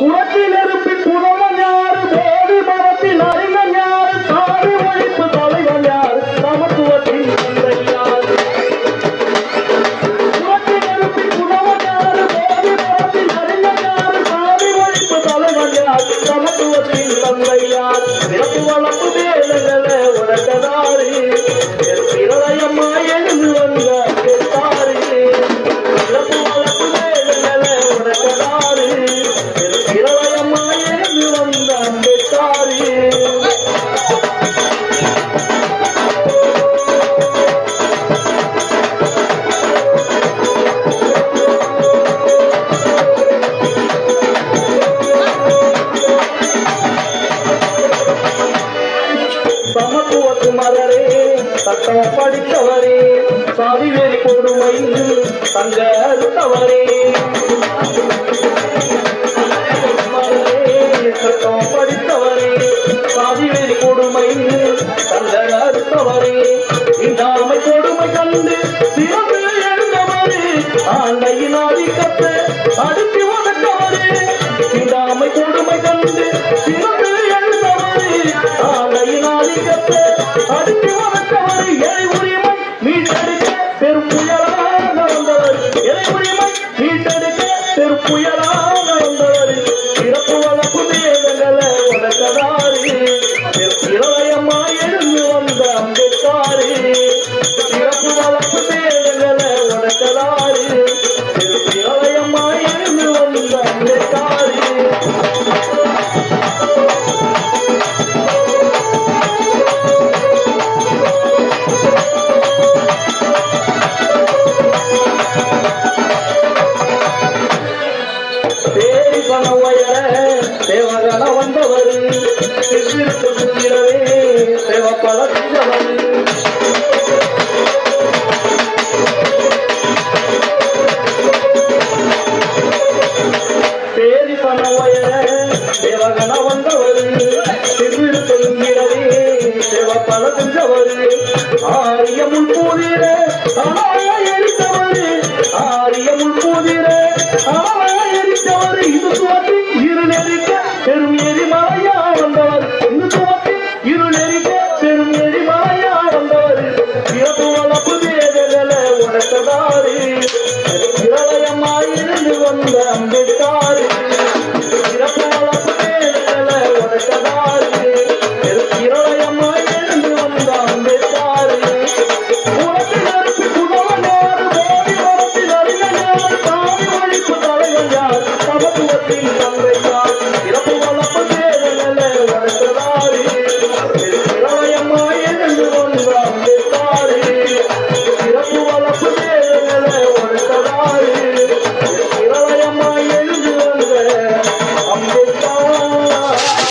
குளத்தில் இருப்பி புலவன் யாரு? போதி மரத்தில் அறிஞன் யாரு? சாதி ஒழிப்பு தலைவன் யாரு? சமத்துவத்தின் தந்தை யாரு குளத்தில் இருப்பி மலரே சட்டம் படித்தவரே சாதிவேரி கொடுமை தங்க அறுத்தவரே. மலரே சட்டம் படித்தவரே சாதிவேரி கொடுமை தங்க அறுத்தவரே. இந்தாமை கொடுமை கண்டு சிறப்பு எழுந்தவரே ஆண்டையின் ஆதிக்கத்தை அடுத்து வளர்த்தவரே இந்தாமை கொடுமை கண்டு சிறப்பு தேவகன வந்தவர் திருவிழு குந்திரவே தேவ பல செஞ்சவர் ஆரிய பூதிர ஆய எரித்தவர். ஆரியமுள் பூதிர ஆய எரித்தவர். இது Thank you.